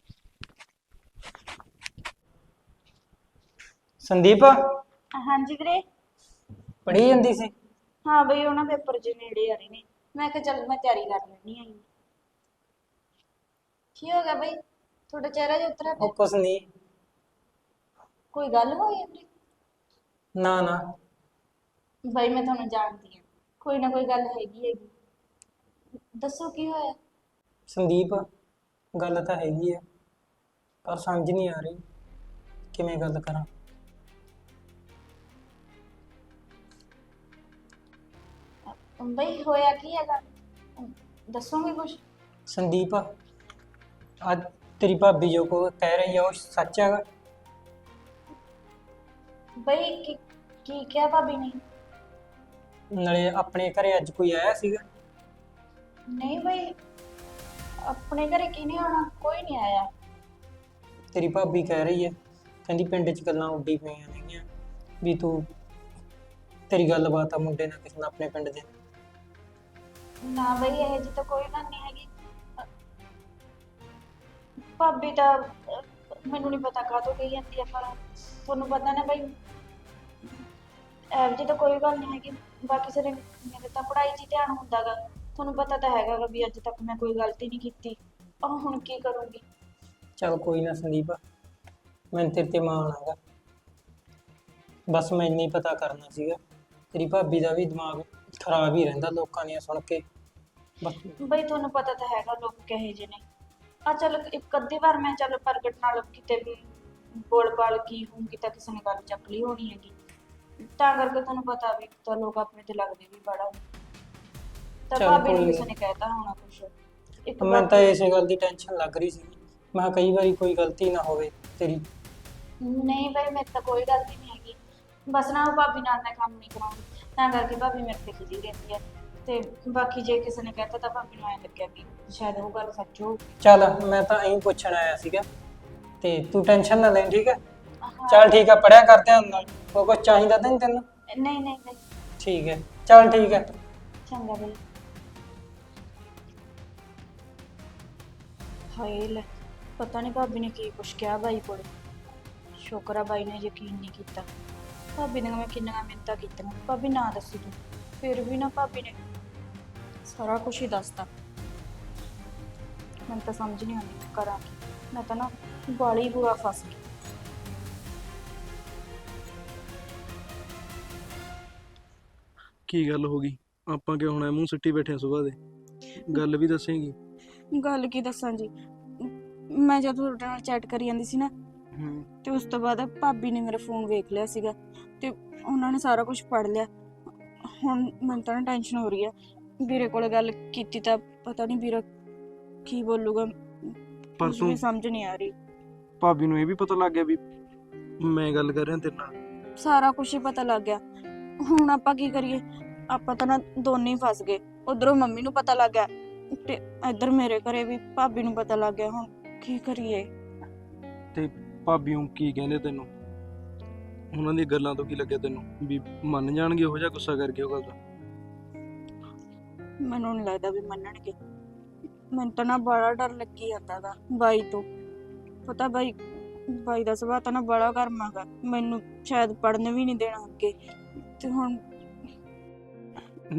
Speaker 1: ਸੰਦੀਪ?
Speaker 4: ਹਾਂਜੀ ਵੀਰੇ।
Speaker 1: ਪੜ੍ਹੀ ਜਾਂਦੀ ਸੀ?
Speaker 4: ਹਾਂ ਬਈ ਉਹਨਾਂ ਪੇਪਰ ਜੇ ਨੇੜੇ ਆ ਰਹੇ ਨੇ। ਮੈਂ ਕਿਹਾ ਚੱਲ ਮੈਂ ਤਿਆਰੀ ਕਰ ਲੈਣੀ ਆ
Speaker 2: ਕੀ ਹੋ ਗਿਆ ਬਈ? ਤੁਹਾਡਾ ਚਿਹਰਾ ਜਿਹਾ ਉਤਰਿਆ ਪਿਆ।
Speaker 1: ਉਹ ਕੁਛ ਨਹੀਂ।
Speaker 2: ਕੋਈ ਗੱਲ ਹੋਈ ਆਪਣੀ
Speaker 1: ਨਾ ਨਾ।
Speaker 2: ਬਈ ਮੈਂ ਤੁਹਾਨੂੰ ਜਾਣਦੀ ਹਾਂ। ਕੋਈ ਨਾ ਕੋਈ ਗੱਲ ਹੈਗੀ ਹੈਗੀ। ਦੱਸੋ ਕੀ ਹੋਇਆ?
Speaker 1: ਸੰਦੀਪ ਗੱਲ ਤਾਂ ਹੈਗੀ ਹੈ ਪਰ ਸਮਝ ਨਹੀਂ ਆ ਰਹੀ ਕਿਵੇਂ ਗੱਲ ਕਰਾਂ।
Speaker 2: ਬਈ ਹੋਇਆ ਕੀ ਹੈਗਾ? ਦੱਸੋਗੇ ਕੁਝ
Speaker 1: ਸੰਦੀਪ ਅੱਜ ਤੇਰੀ ਭਾਬੀ ਜੋ ਕੋ ਕਹਿ ਰਹੀ ਆ ਉਹ ਸੱਚ ਹੈਗਾ?
Speaker 2: ਬਈ ਕੀ ਕੀ ਕਿਹਾ ਭਾਬੀ ਨੇ?
Speaker 1: ਨਾਲੇ ਆਪਣੇ ਘਰੇ ਅੱਜ ਕੋਈ ਆਇਆ ਸੀਗਾ?
Speaker 2: ਨਹੀਂ ਬਈ ਆਪਣੇ ਘਰੇ ਕਿਹਨੇ ਆਉਣਾ? ਕੋਈ ਨਹੀਂ ਆਇਆ।
Speaker 1: ਤੇਰੀ ਭਾਬੀ ਕਹਿ ਰਹੀ ਹੈ ਕਹਿੰਦੀ ਪਿੰਡ 'ਚ ਗੱਲਾਂ ਉੱਡੀ ਪਈਆਂ ਨੇਗੀਆਂ ਵੀ ਤੂੰ ਤੇਰੀ ਗੱਲਬਾਤ ਆ ਮੁੰਡੇ ਨਾਲ ਕਿਸੇ ਨਾਲ ਆਪਣੇ ਪਿੰਡ ਦੇ।
Speaker 2: ਨਾ ਬਈ ਇਹ ਜੀ ਤਾਂ ਕੋਈ ਗੱਲ ਨਹੀਂ ਹੈਗੀ। ਭਾਬੀ ਤਾਂ ਮੈਨੂੰ ਨਹੀਂ ਪਤਾ ਕਾਹਤੋਂ ਕਹੀ ਜਾਂਦੀ ਆ ਪਰ ਤੁਹਾਨੂੰ ਪਤਾ ਨਾ ਬਈ ਐਵੇਂ ਜੀ ਤਾਂ ਕੋਈ ਗੱਲ ਨਹੀਂ ਹੈਗੀ। ਬਾਕੀ ਸਾਰੇ ਮੇਰੇ ਤਾਂ ਪੜ੍ਹਾਈ 'ਚ ਹੀ ਧਿਆਨ ਹੁੰਦਾਗਾ ਤੁਹਾਨੂੰ ਪਤਾ ਤਾਂ ਹੈਗਾ ਗਾ ਵੀ ਅੱਜ ਤੱਕ ਮੈਂ ਕੋਈ ਗਲਤੀ ਨਹੀਂ ਕੀਤੀ। ਉਹ ਹੁਣ ਕੀ ਕਰੂੰਗੀ?
Speaker 1: ਚਲ ਕੋਈ ਨਾ ਸੰਦੀਪ ਮੈਂ ਤੇਰੇ ਤੇ ਮਾਣ ਆਗਾ ਬਸ ਮੈਂ ਇੰਨੀ ਪਤਾ ਕਰਨਾ ਸੀਗਾ। ਤੇਰੀ ਭਾਬੀ ਦਾ ਵੀ ਦਿਮਾਗ ਖਰਾਬ ਹੀ ਰਹਿੰਦਾ ਲੋਕਾਂ ਦੀਆਂ ਸੁਣ ਕੇ। ਬਸ।
Speaker 5: ਬਈ ਤੁਹਾਨੂੰ ਪਤਾ ਤਾਂ ਹੈਗਾ ਲੋਕ ਕਹੇ ਜੇ ਨੇ। ਆ ਚੱਲ ਇੱਕ ਅੱਧੀ ਵਾਰ ਮੈਂ ਚੱਲ ਪ੍ਰਗਟ ਨਾਲ ਕਿਤੇ ਵੀ ਬੋਲ ਬਾਲ ਕੀ ਹੋਊਗੀ ਤਾਂ ਕਿਸੇ ਨੇ ਗੱਲ ਚੱਕ ਲਈ ਹੋਣੀ ਹੈਗੀ। ਤਾਂ ਕਰਕੇ ਤੁਹਾਨੂੰ ਪਤਾ ਵੀ ਤਾਂ ਲੋਕ ਆਪਣੇ ਤੇ ਲੱਗਦੇ ਵੀ ਬੜਾ। ਤਾਂ
Speaker 1: ਚੱਲ
Speaker 5: ਭਾਬੀ ਨੂੰ
Speaker 1: ਕੋਈ
Speaker 5: ਕਿਸੇ ਨੇ ਕਹਿਤਾ ਹੋਣਾ ਕੁਛ। ਇੱਕ
Speaker 1: ਮੈਨੂੰ ਤਾਂ ਇਸੇ ਗੱਲ ਦੀ ਟੈਨਸ਼ਨ ਲੱਗ ਰਹੀ ਸੀ। ਮੈਂ ਕਿਹਾ ਕਈ ਵਾਰੀ ਕੋਈ ਗਲਤੀ ਨਾ ਹੋਵੇ ਤੇਰੀ।
Speaker 5: ਨਹੀਂ ਬਈ ਮੇਰੇ ਤਾਂ ਕੋਈ ਗਲਤੀ ਨਹੀਂ ਹੈਗੀ। ਬਸ ਨਾ ਉਹ ਭਾਬੀ ਨਾਲ ਮੈਂ ਕੰਮ ਨਹੀਂ ਕਰਾਉਂਦੀ। ਤਾਂ ਕਰਕੇ ਭਾਬੀ ਮੇਰੇ ਤੇ ਖਿਜੀ ਰਹਿੰਦੀ ਹੈ ਤੇ ਬਾਕੀ ਜੇ ਕਿਸੇ ਨੇ ਕਹਿਤਾ ਤਾਂ ਭਾਬੀ ਨੂੰ ਐਂ ਲੱਗਿਆ ਵੀ ਸ਼ਾਇਦ ਉਹ ਗੱਲ ਸੱਚ ਹੋ
Speaker 1: ਚੱਲ ਮੈਂ ਤਾਂ ਐਂ ਪੁੱਛਣ ਆਇਆ ਸੀਗਾ। ਤੇ ਤੂੰ ਟੈਨਸ਼ਨ ਨਾ ਲੈ ਠੀਕ ਹੈ। ਚੱਲ ਠੀਕ ਹੈ ਪੜਿਆ ਕਰ ਧਿਆਨ ਨਾਲ। ਉਹ ਕੁਝ ਚਾਹੀਦਾ ਤਾਂ ਨਹੀਂ ਤੈਨੂੰ?
Speaker 5: ਨਹੀਂ ਨਹੀਂ ਨਹੀਂ।
Speaker 1: ਠੀਕ ਹੈ। ਚੱਲ ਠੀਕ ਹੈ।
Speaker 5: ਚੰਗਾ ਬਈ। ਹਾਏ ਲੈ, ਪਤਾ ਨਹੀਂ ਭਾਬੀ ਨੇ ਕੀ ਕੁਛ ਕਿਹਾ ਬਾਈ ਕੋਲ। ਸ਼ੁਕਰ ਆ ਬਾਈ ਨੇ ਯਕੀਨ ਨਹੀਂ ਕੀਤਾ। ਭਾਬੀ ਨੇ ਮੈਂ ਕਿੰਨੀਆਂ ਮਿੰਤਾਂ ਕੀਤੀਆਂ। ਭਾਬੀ ਨਾ ਦੱਸੀ ਤੂੰ, ਫਿਰ ਵੀ ਨਾ ਭਾਬੀ ਨੇ ਸਾਰਾ ਕੁਝ ਹੀ ਦੱਸਤਾ। ਮੈਨੂੰ ਤਾਂ ਸਮਝ ਨਹੀਂ ਆਉਂਦੀ ਮੈਂ ਕਰਾਂ ਕੀ। ਮੈਂ ਤਾਂ ਨਾ ਬਾਲੀ ਬੁਰਾ ਫਸ ਗਈ।
Speaker 3: ਕੀ ਗੱਲ ਹੋ ਗਈ? ਆਪਾਂ ਕਿਉਂ ਹੁਣ ਐਂ ਮੂੰਹ ਸਿੱਟੀ ਬੈਠੇ ਆ ਸਵੇਰ ਦੇ? ਗੱਲ ਵੀ ਦੱਸੇਂਗੀ।
Speaker 2: ਗੱਲ ਕੀ ਦੱਸਾਂ ਜੀ? ਮੈਂ ਜਦੋਂ ਤੁਹਾਡੇ ਨਾਲ ਚੈਟ ਕਰੀ ਜਾਂਦੀ ਸੀ ਨਾ
Speaker 3: ਹੂੰ।
Speaker 2: ਤੇ ਉਸ ਤੋਂ ਬਾਅਦ ਭਾਬੀ ਨੇ ਮੇਰਾ ਫੋਨ ਵੇਖ ਲਿਆ ਸੀਗਾ ਤੇ ਉਹਨਾਂ ਨੇ ਸਾਰਾ ਕੁਝ ਪੜ ਲਿਆ। ਹੁਣ ਮੈਨੂੰ ਤਾਂ ਟੈਨਸ਼ਨ ਹੋ ਰਹੀ ਹੈ ਵੀਰੇ ਕੋਲ ਗੱਲ ਕੀਤੀ ਤਾਂ ਪਤਾ ਨਹੀਂ ਵੀਰਾ ਕੀ ਬੋਲੂਗਾ।
Speaker 3: ਪਰ
Speaker 2: ਕੁਝ
Speaker 3: ਤੂੰ
Speaker 2: ਵੀ ਸਮਝ ਨਹੀਂ ਆ ਰਹੀ।
Speaker 3: ਭਾਬੀ ਨੂੰ ਇਹ ਵੀ ਪਤਾ ਲੱਗ ਗਿਆ ਵੀ ਮੈਂ ਗੱਲ ਕਰ ਰਿਹਾ ਤੇਰੇ ਨਾਲ।
Speaker 2: ਸਾਰਾ ਕੁਝ ਹੀ ਪਤਾ ਲੱਗ ਗਿਆ। ਹੁਣ ਆਪਾਂ ਕੀ ਕਰੀਏ? ਆਪਾਂ ਤਾਂ ਨਾ ਦੋਨੇ ਹੀ ਫਸ ਗਏ। ਉਧਰੋਂ ਮੰਮੀ ਨੂੰ ਪਤਾ ਲੱਗ ਗਿਆ। ਤੇ ਇੱਧਰ ਮੇਰੇ ਘਰੇ ਵੀ ਭਾਬੀ ਨੂੰ ਪਤਾ ਲੱਗ ਗਿਆ ਹੁਣ ਕੀ ਕਰੀਏ।
Speaker 3: ਤੇ ਭਾਬੀ ਨੂੰ ਕੀ ਕਹਿੰਦੇ ਤੈਨੂੰ? ਉਹਨਾਂ ਦੀਆਂ ਗੱਲਾਂ ਤੋਂ ਕੀ ਲੱਗਿਆ ਤੈਨੂੰ? ਵੀ ਮੰਨ ਜਾਣਗੇ ਉਹ ਜਿਹਾ ਗੁੱਸਾ ਕਰਕੇ ਉਹ ਗੱਲ ਦਾ
Speaker 2: ਮੈਨੂੰ ਨਹੀਂ ਲੱਗਦਾ ਵੀ ਮੰਨਣਗੇ। ਮੈਨੂੰ ਤਾਂ ਨਾ ਬੜਾ ਡਰ ਲੱਗੀ ਜਾਂਦਾ ਗਾ ਬਾਈ ਤੋਂ। ਪਤਾ ਬਾਈ ਬਾਈ ਦਾ ਸੁਭਾਅ ਤਾਂ ਨਾ ਬੜਾ ਗਰਮ ਹੈਗਾ। ਮੈਨੂੰ ਸ਼ਾਇਦ ਪੜਨ ਵੀ ਨਹੀਂ ਦੇਣਾ ਅੱਗੇ। ਤੇ ਹੁਣ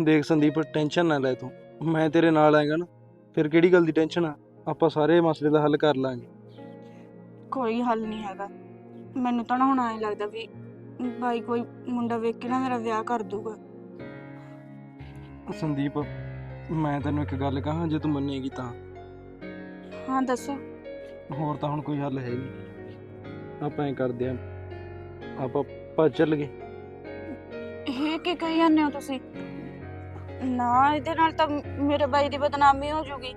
Speaker 3: ਦੇਖ ਸੰਦੀਪ ਟੈਨਸ਼ਨ ਨਾ ਲੈ ਤੂੰ। ਮੈਂ ਤੇਰੇ ਨਾਲ ਆਏਗਾ ਨਾ ਫਿਰ ਕਿਹੜੀ ਗੱਲ ਦੀ ਟੈਨਸ਼ਨ ਆ? ਆਪਾਂ ਸਾਰੇ ਮਸਲੇ ਦਾ ਹੱਲ ਕਰ ਲਾਂਗੇ।
Speaker 2: ਕੋਈ ਹੱਲ ਨਹੀਂ ਹੈਗਾ। ਮੈਨੂੰ ਤਾਂ ਨਾ ਹੁਣ ਐਂ ਲੱਗਦਾ ਵੀ ਬਾਈ ਕੋਈ ਮੁੰਡਾ ਵੇਖ ਕੇ ਨਾ ਮੇਰਾ ਵਿਆਹ ਕਰ ਦੂਗਾ
Speaker 3: ਸੰਦੀਪ ਮੈਂ ਤੈਨੂੰ ਇੱਕ ਗੱਲ ਕਹਾਂ ਜੇ ਤੂੰ ਮੰਨੇਗੀ ਤਾਂ।
Speaker 2: ਹਾਂ ਦੱਸੋ।
Speaker 3: ਹੋਰ ਤਾਂ ਹੁਣ ਕੋਈ ਹੱਲ ਹੈ ਨਹੀਂ। ਆਪਾਂ ਐ ਕਰਦੇ ਆ ਆਪਾਂ ਭੱਜ ਚੱਲ ਗਏ।
Speaker 2: ਇਹ ਕੀ ਕਹੀ ਜਾਂਦੇ ਹੋ ਤੁਸੀਂ? ਨਾ ਇਹਦੇ ਨਾਲ ਤਾਂ ਮੇਰੇ ਬਾਈ ਦੀ ਬਦਨਾਮੀ ਹੋ ਜੂਗੀ।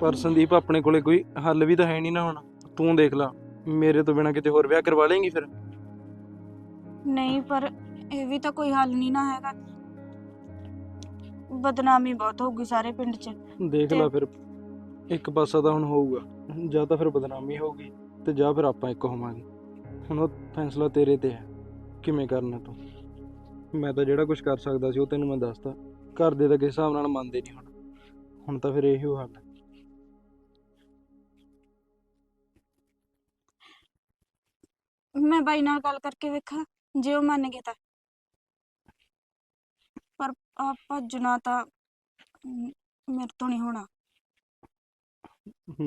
Speaker 3: ਪਰ ਸੰਦੀਪ ਆਪਣੇ ਕੋਲੇ ਕੋਈ ਹੱਲ ਵੀ ਤਾਂ ਹੈ ਨਹੀਂ ਨਾ ਹੁਣ। ਤੂੰ ਦੇਖ ਲੈ ਮੇਰੇ ਤੋਂ ਬਿਨਾ ਕਿਤੇ ਹੋਰ ਵਿਆਹ ਕਰਵਾ ਲੇਂਗੀ ਫਿਰ?
Speaker 2: ਨਹੀਂ ਪਰ ਇਹ ਵੀ ਤਾਂ ਕੋਈ ਹੱਲ ਨਹੀਂ ਨਾ ਹੈਗਾ। ਬਦਨਾਮੀ ਬਹੁਤ ਹੋਊਗੀ ਸਾਰੇ ਪਿੰਡ 'ਚ।
Speaker 3: ਦੇਖ ਲੈ ਫਿਰ ਇੱਕ ਪਾਸਾ ਤਾਂ ਹੁਣ ਹੋਊਗਾ। ਜਾਂ ਤਾਂ ਫਿਰ ਬਦਨਾਮੀ ਹੋਊਗੀ ਤੇ ਜਾਂ ਫਿਰ ਆਪਾਂ ਇੱਕ ਹੋਵਾਂਗੇ। ਹੁਣ ਉਹ ਫੈਸਲਾ ਤੇਰੇ ਤੇ ਹੈ। ਕਿਵੇਂ ਕਰਨਾ ਤੂੰ? ਮੈਂ ਤਾਂ ਜਿਹੜਾ ਕੁਝ ਕਰ ਸਕਦਾ ਸੀ ਉਹ ਤੈਨੂੰ ਮੈਂ ਦੱਸਤਾ। ਘਰ ਦੇ ਤਾਂ ਕਿਸ ਹਿਸਾਬ ਨਾਲ ਮੰਨਦੇ ਨਹੀਂ ਹੁਣ। ਹੁਣ ਤਾਂ ਫਿਰ ਇਹੀ ਹੱਲ ਹੈ।
Speaker 2: ਮੈਂ ਬਾਈ ਨਾਲ ਗੱਲ ਕਰਕੇ ਵੇਖਾਂ ਜੇ ਉਹ ਮੰਨ ਗਿਆ ਤਾਂ। ਪਰ ਆ ਭੱਜਣਾ ਤਾਂ ਮੇਰੇ ਤੋਂ ਨਹੀਂ ਹੋਣਾ।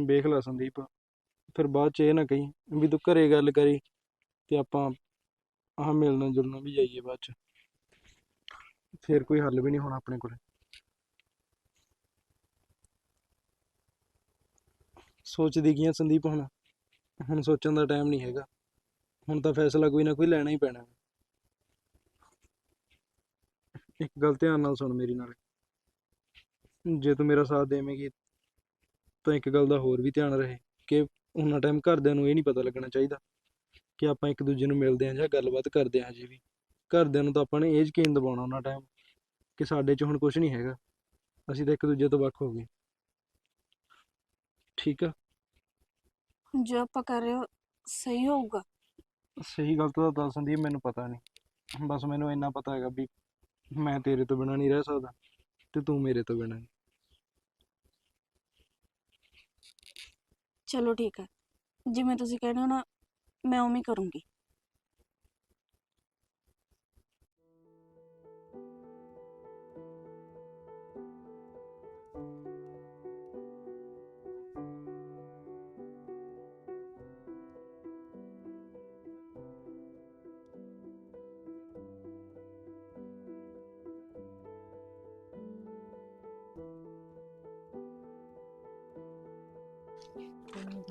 Speaker 3: ਵੇਖ ਲੈ ਸੰਦੀਪ ਫਿਰ ਬਾਅਦ ਚ ਇਹ ਨਾ ਕਹੀਂ ਵੀ ਤੂੰ ਘਰੇ ਗੱਲ ਕਰੀ ਤੇ ਆਪਾਂ ਆਹ ਮਿਲਣਾ ਜੁਲਣਾ ਵੀ ਜਾਈਏ ਬਾਅਦ ਚ। ਫਿਰ ਕੋਈ ਹੱਲ ਵੀ ਨਹੀਂ ਹੋਣਾ ਆਪਣੇ ਕੋਲੇ। ਸੋਚਦੀ ਕੀ ਸੰਦੀਪ ਹੁਣ? ਹੁਣ ਸੋਚਣ ਦਾ ਟਾਈਮ ਨਹੀਂ ਹੈਗਾ। ਹੁਣ ਤਾਂ ਫੈਸਲਾ ਕੋਈ ਨਾ ਕੋਈ ਲੈਣਾ ਹੀ ਪੈਣਾ। ਇੱਕ ਗੱਲ ਧਿਆਨ ਨਾਲ ਸੁਣ ਮੇਰੀ ਨਾਲ। ਜੇ ਤੂੰ ਮੇਰਾ ਸਾਥ ਦੇਵੇਂਗੀ, ਤਾਂ ਇੱਕ ਗੱਲ ਦਾ ਹੋਰ ਵੀ ਧਿਆਨ ਰਹੇ। ਕਿ ਉਹਨਾਂ ਟਾਈਮ ਘਰਦਿਆਂ ਨੂੰ ਇਹ ਨਹੀਂ ਪਤਾ ਲੱਗਣਾ ਚਾਹੀਦਾ ਕਿ ਆਪਾਂ ਇੱਕ ਦੂਜੇ ਨੂੰ ਮਿਲਦੇ ਹਾਂ ਜਾਂ ਗੱਲਬਾਤ ਕਰਦੇ ਹਾਂ ਹਜੇ ਵੀ। ਘਰਦਿਆਂ ਨੂੰ ਤਾਂ ਆਪਾਂ ਨੇ ਇਹ ਯਕੀਨ ਦਿਵਾਉਣਾ ਉਹਨਾਂ ਟਾਈਮ ਕਿ ਸਾਡੇ 'ਚ ਹੁਣ ਕੁਝ ਨਹੀਂ ਹੈਗਾ। ਅਸੀਂ ਤਾਂ ਇੱਕ ਦੂਜੇ ਤੋਂ ਵੱਖ ਹੋ ਗਏ। ਠੀਕ ਆ?
Speaker 2: ਜੋ ਆਪਾਂ ਕਰ ਰਹੇ ਹੋ ਸਹੀ ਹੋਊਗਾ।
Speaker 3: ਸਹੀ ਗੱਲ ਤਾਂ ਦੱਸ ਸੰਦੀਪ ਮੈਨੂੰ ਪਤਾ ਨਹੀਂ। ਬਸ ਮੈਨੂੰ ਇੰਨਾ ਪਤਾ ਹੈਗਾ ਵੀ ਮੈਂ ਤੇਰੇ ਤੋਂ ਬਿਨਾਂ ਨਹੀਂ ਰਹਿ ਸਕਦਾ ਤੇ ਤੂੰ ਮੇਰੇ ਤੋਂ ਬਿਨਾਂ ਨਹੀਂ।
Speaker 2: ਚਲੋ ਠੀਕ ਹੈ ਜਿਵੇਂ ਤੁਸੀਂ ਕਹਿੰਦੇ ਹੋ ਨਾ ਮੈਂ ਉਵੇਂ ਹੀ ਕਰੂੰਗੀ।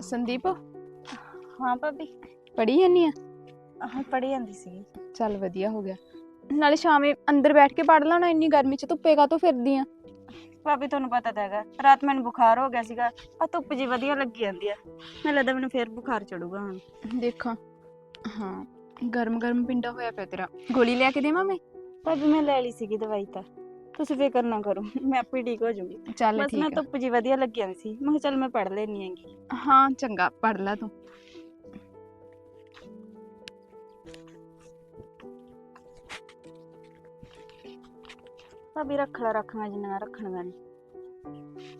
Speaker 4: ਸੰਦੀਪ?
Speaker 2: ਹਾਂ ਭਾਬੀ।
Speaker 4: ਪੜੀ ਜਾਨੀ ਆ?
Speaker 2: ਹਾਂ ਪੜ੍ਹ ਜਾਂਦੀ ਸੀ
Speaker 4: ਚੱਲ ਵਧੀਆ ਹੋ ਗਿਆ। ਨਾਲੇ ਸ਼ਾਮੇ ਅੰਦਰ ਬੈਠ ਕੇ ਪੜ ਲੈਣਾ ਇੰਨੀ ਗਰਮੀ ਚ ਧੁੱਪੇ ਕਾ ਫਿਰਦੀ ਆ?
Speaker 2: ਭਾਬੀ ਤੁਹਾਨੂੰ ਪਤਾ ਤਾਂ ਹੈਗਾ ਰਾਤ ਮੈਨੂੰ ਬੁਖਾਰ ਹੋ ਗਿਆ ਸੀਗਾ ਆ ਧੁੱਪ ਜੀ ਵਧੀਆ ਲੱਗੀ ਜਾਂਦੀ ਆ। ਮੈਨੂੰ ਲੱਗਦਾ ਮੈਨੂੰ ਫੇਰ ਬੁਖਾਰ ਚੜੂਗਾ ਹੁਣ।
Speaker 4: ਦੇਖਾਂ। ਹਾਂ ਗਰਮ ਗਰਮ ਪਿੰਡਾ ਹੋਇਆ ਪਿਆ ਤੇਰਾ। ਗੋਲੀ ਲਿਆ ਕੇ ਦੇਵਾਂ ਮੈਂ?
Speaker 2: ਭਾਬੀ ਮੈਂ ਲੈ ਲਈ ਸੀਗੀ ਦਵਾਈ ਤਾਂ। ਤੁਸੀਂ ਫਿਕਰ ਨਾ ਕਰੋ ਮੈਂ ਆਪੇ ਠੀਕ ਹੋ ਜਾਊਂਗੀ।
Speaker 4: ਚੱਲ
Speaker 2: ਬਸ ਨਾ
Speaker 4: ਠੀਕ ਆ।
Speaker 2: ਧੁੱਪ ਜੀ ਵਧੀਆ ਲੱਗੀ ਜਾਂਦੀ ਸੀ ਮੈਂ ਕਿਹਾ ਚੱਲ ਮੈਂ ਪੜ੍ਹ ਲੈਣੀ ਹੈਗੀ।
Speaker 4: ਹਾਂ ਚੰਗਾ ਪੜ ਲੈ ਤੂੰ।
Speaker 2: ਭਾਬੀ ਰੱਖ ਲੈ ਰੱਖਣਾ ਜਿੰਨਾ ਰੱਖਣਾ ਨਹੀਂ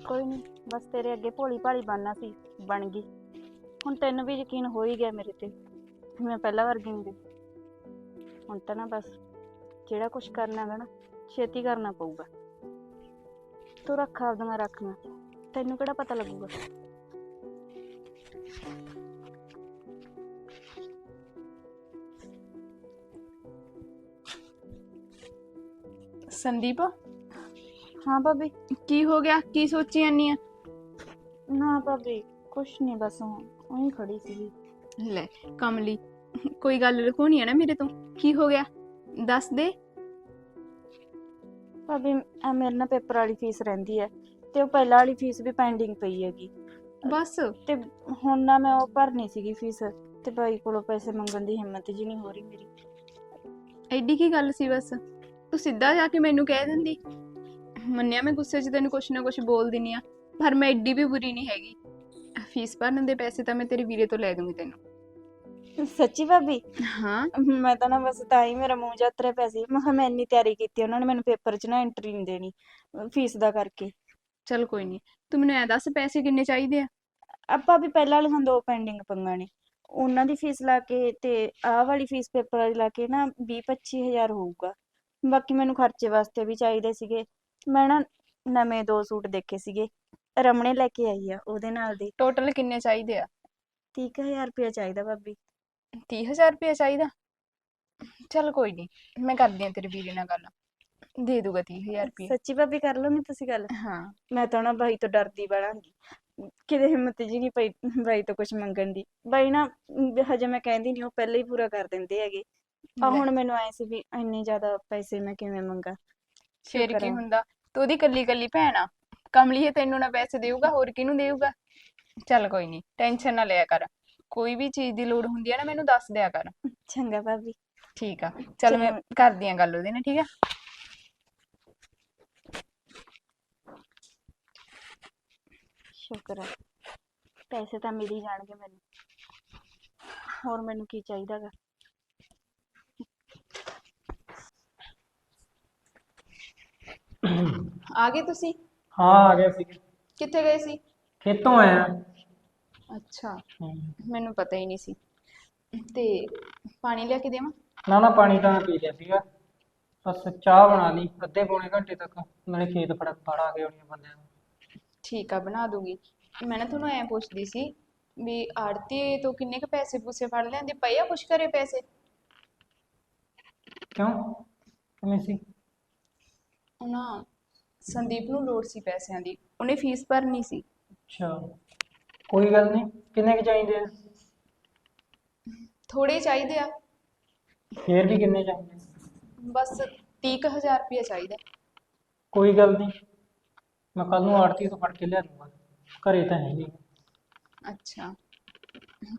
Speaker 2: ਕੋਈ ਨਹੀਂ ਬਸ ਤੇਰੇ ਅੱਗੇ ਭੋਲੀ ਭਾਲੀ ਬਣਨਾ ਸੀ ਬਣ ਗਈ। ਹੁਣ ਤੈਨੂੰ ਵੀ ਯਕੀਨ ਹੋ ਹੀ ਗਿਆ ਮੇਰੇ ਤੇ ਵੀ ਮੈਂ ਪਹਿਲਾਂ ਵਰਗੀ ਰਹੀ। ਹੁਣ ਤਾਂ ਨਾ ਬਸ ਜਿਹੜਾ ਕੁਝ ਕਰਨਾ ਹੈਗਾ ਨਾ ਛੇਤੀ ਕਰਨਾ ਪਊਗਾ। ਤੂੰ ਰੱਖ ਆਪਦੀਆਂ ਰੱਖਣਾ ਤੈਨੂੰ ਕਿਹੜਾ ਪਤਾ ਲੱਗੂਗਾ?
Speaker 4: ਸੰਦੀਪ?
Speaker 2: ਹਾਂ ਭਾਬੀ।
Speaker 4: ਕੀ ਹੋ ਗਿਆ? ਕੀ ਸੋਚੀ ਜਾਨੀ ਆ?
Speaker 2: ਨਾ ਭਾਬੀ ਕੁਛ ਨਹੀਂ ਬਸ ਉਹੀ ਖੜੀ ਸੀਗੀ।
Speaker 4: ਲੈ ਕਮਲੀ ਕੋਈ ਗੱਲ ਲੁਕਾਉਣੀ ਆ ਨਾ ਮੇਰੇ ਤੋਂ? ਕੀ ਹੋ ਗਿਆ? ਦੱਸ ਦੇ।
Speaker 2: ਭਾਬੀ ਆ ਮੇਰੇ ਨਾਲ ਪੇਪਰ ਵਾਲੀ ਫੀਸ ਰਹਿੰਦੀ ਹੈ ਤੇ ਉਹ ਪਹਿਲਾਂ ਵਾਲੀ ਫੀਸ ਵੀ ਪੈਂਡਿੰਗ ਪਈ ਹੈਗੀ।
Speaker 4: ਬਸ।
Speaker 2: ਤੇ ਹੁਣ ਨਾ ਮੈਂ ਉਹ ਭਰਨੀ ਸੀਗੀ ਫੀਸ ਤੇ ਭਾਈ ਕੋਲੋਂ ਪੈਸੇ ਮੰਗਣ ਦੀ ਹਿੰਮਤ ਜੀ ਨਹੀਂ ਹੋ ਰਹੀ ਮੇਰੀ।
Speaker 4: ਐਡੀ ਕੀ ਗੱਲ ਸੀ ਬਸ? ਤੂੰ ਸਿੱਧਾ ਜਾ ਕੇ ਮੈਨੂੰ ਕਹਿ ਦਿੰਦੀ। ਮੰਨਿਆ ਮੈਂ ਗੁੱਸੇ 'ਚ ਤੈਨੂੰ ਕੁਛ ਨਾ ਕੁਛ ਬੋਲ ਦਿੰਨੀ ਆ ਪਰ ਮੈਂ ਐਡੀ ਵੀ ਬੁਰੀ ਨਹੀਂ ਹੈਗੀ। ਫੀਸ ਭਰਨ ਦੇ ਪੈਸੇ ਤਾਂ ਮੈਂ ਤੇਰੇ ਵੀਰੇ ਤੋਂ ਲੈ ਦੂੰਗੀ ਤੈਨੂੰ।
Speaker 2: ਸੱਚੀ ਭਾਬੀ?
Speaker 4: ਹਾਂ।
Speaker 2: ਮੈਂ ਤਾਂ ਨਾ ਬਸ ਤਾਂ ਹੀ ਮੇਰਾ ਮੂੰਹ ਜਾਤਰੇ ਪਿਆ ਸੀ। ਮੈਂ ਕਿਹਾ ਮੈਂ ਇੰਨੀ ਤਿਆਰੀ ਕੀਤੀ ਉਹਨਾਂ ਨੇ ਮੈਨੂੰ ਪੇਪਰ 'ਚ ਨਾ ਐਂਟਰੀ ਨਹੀਂ ਦੇਣੀ ਫੀਸ ਦਾ ਕਰਕੇ।
Speaker 4: ਚਲ ਕੋਈ ਨਹੀਂ ਤੂੰ ਮੈਨੂੰ ਐ ਦੱਸ ਪੈਸੇ ਕਿੰਨੇ ਚਾਹੀਦੇ ਆ?
Speaker 2: ਆਪਾਂ ਵੀ ਪਹਿਲਾਂ ਵਾਲੀਆਂ ਦੋ ਪੈਂਡਿੰਗ ਪੰਗਾਂ ਨੇ। ਉਹਨਾਂ ਦੀ ਫੀਸ ਲਾ ਕੇ ਤੇ ਆਹ ਵਾਲੀ ਫੀਸ ਪੇਪਰ ਵਾਲੀ ਲਾ ਕੇ ਨਾ 20 25000 ਹੋਊਗਾ। ਬਾਕੀ ਮੈਨੂੰ ਖਰਚੇ ਵਾਸਤੇ ਵੀ ਚਾਹੀਦੇ ਸੀਗੇ। ਮੈਂ ਨਾ ਨਵੇਂ ਦੋ ਸੂਟ ਦੇਖੇ ਸੀਗੇ। ਰਮਣੇ ਲੈ ਕੇ ਆਈ ਆ ਉਹਦੇ ਨਾਲ ਦੇ।
Speaker 4: ਟੋਟਲ ਕਿੰਨੇ ਚਾਹੀਦੇ ਆ?
Speaker 2: 30000 ਰੁਪਇਆ ਚਾਹੀਦਾ ਭਾਬੀ।
Speaker 4: 30000 ਰੁਪਏ ਚਾਹੀਦਾ। ਚਲ ਕੋਈ ਨਹੀਂ ਮੈਂ ਕਰਦੀ ਆ ਤੇਰੇ ਵੀਰੇ ਨਾਲ ਗੱਲ। ਦੇ ਦੂਗਾ 30000 ਰੁਪਏ
Speaker 2: ਸੱਚੀ ਭਾਬੀ ਕਰ ਲਓਗੇ ਤੁਸੀਂ ਗੱਲ।
Speaker 4: ਹਾਂ।
Speaker 2: ਮੈਂ ਤਾਂ ਨਾ ਬਾਈ ਤੋਂ ਡਰਦੀ ਬੜਾਂਗੀ ਕਿਤੇ ਹਿੰਮਤ ਜੀ ਨਹੀਂ ਪਈ ਬਾਈ ਤੋਂ ਕੁਝ ਮੰਗਣ ਦੀ। ਬਾਈ ਨਾ ਹਜੇ ਮੈਂ ਕਹਿੰਦੀ ਨਹੀਂ ਉਹ ਪਹਿਲਾਂ ਹੀ ਪੂਰਾ ਕਰ ਦਿੰਦੇ ਹੈਗੇ। ਆ ਹੁਣ ਮੈਨੂੰ ਐ ਸੀ ਵੀ ਇੰਨੇ ਜ਼ਿਆਦਾ ਪੈਸੇ ਮੈਂ ਕਿਵੇਂ ਮੰਗਾ?
Speaker 4: ਫਿਰ ਕੀ। ਹੁੰਦਾ? ਤੂੰ ਉਹਦੀ ਕੱਲੀ ਕੱਲੀ ਭੈਣ ਆ। ਕਮਲੀਏ ਤੈਨੂੰ ਨਾ ਪੈਸੇ ਦੇਊਗਾ ਹੋਰ ਕਿਹਨੂੰ ਦੇਊਗਾ? ਚੱਲ ਕੋਈ ਨਹੀਂ ਟੈਨਸ਼ਨ ਨਾ ਲਿਆ ਕਰ। ਕੋਈ ਵੀ ਚੀਜ਼ ਦੀ ਲੋੜ ਹੁੰਦੀ ਹੈ ਨਾ ਮੈਨੂੰ ਦੱਸ ਦਿਆ ਕਰ।
Speaker 2: ਚੰਗਾ ਭਾਬੀ।
Speaker 4: ਠੀਕ ਆ। ਚੱਲ ਮੈਂ। ਕਰਦੀ ਆ ਗੱਲ ਉਹਦੇ ਨਾਲ ਠੀਕ ਆ?
Speaker 2: ਸ਼ੁਕਰ ਹੈ ਪੈਸੇ ਤਾਂ ਮਿਲ ਹੀ ਜਾਣਗੇ ਮੈਨੂੰ। ਹੋਰ ਮੈਨੂੰ ਕੀ ਚਾਹੀਦਾ ਗਾ? [coughs]
Speaker 4: ਆ ਗਏ ਤੁਸੀਂ?
Speaker 1: ਹਾਂ ਆ ਗਿਆ ਸੀ
Speaker 4: ਕਿੱਥੇ ਗਏ ਸੀ?
Speaker 1: ਖੇਤੋਂ ਆਇਆ
Speaker 4: ਅੱਛਾ। ਮੈਨੂੰ ਪਤਾ ਹੀ ਨਹੀਂ ਸੀ। ਤੇ ਪਾਣੀ ਲਿਆ ਕੇ ਦੇਵਾਂ?
Speaker 1: ਨਾ ਨਾ ਪਾਣੀ ਤਾਂ ਮੈਂ ਪੀ ਲਿਆ ਸੀਗਾ। ਬਸ ਚਾਹ ਬਣਾ ਲਈ ਅੱਧੇ ਪੌਣੇ ਘੰਟੇ ਤੱਕ। ਨਾਲੇ ਖੇਤ ਫੜ ਫੜ ਆ ਗਏ ਬੰਦਿਆਂ ਨੂੰ।
Speaker 4: ਠੀਕ ਆ ਬਣਾ ਦੂੰਗੀ। ਮੈਂ ਨਾ ਤੁਹਾਨੂੰ ਐ ਪੁੱਛਦੀ ਸੀ ਵੀ ਆੜਤੀ ਤੋਂ ਕਿੰਨੇ ਕ ਪੈਸੇ ਪੂਸੇ ਫੜ ਲੈਂਦੇ ਪਏ ਆ ਕੁਛ ਕਰੇ ਪੈਸੇ?
Speaker 1: ਕਿਉਂ? ਕਿਵੇਂ ਸੀ?
Speaker 4: ਉਹਨਾਂ ਸੰਦੀਪ ਨੂੰ ਲੋੜ ਸੀ ਪੈਸਿਆਂ ਦੀ। ਉਹਨੇ ਫੀਸ ਭਰਨੀ ਸੀ।
Speaker 1: ਅੱਛਾ। ਕੋਈ ਗੱਲ ਨਹੀਂ ਕਿੰਨੇ ਕੁ ਚਾਹੀਦੇ ਆ?
Speaker 4: ਥੋੜੇ ਚਾਹੀਦੇ ਆ।
Speaker 1: ਫੇਰ ਵੀ ਕਿੰਨੇ ਚਾਹੀਦੇ?
Speaker 4: ਬਸ 30000 ਰੁਪਏ ਚਾਹੀਦਾ।
Speaker 1: ਕੋਈ ਗੱਲ ਨਹੀਂ ਮੈਂ ਕੱਲ ਨੂੰ ਆੜਤੀ ਤੋਂ ਫੜ ਕੇ ਲਿਆ ਦੂੰਗਾ ਘਰੇ ਤਾਂ ਹੈ ਨਹੀਂ।
Speaker 4: ਅੱਛਾ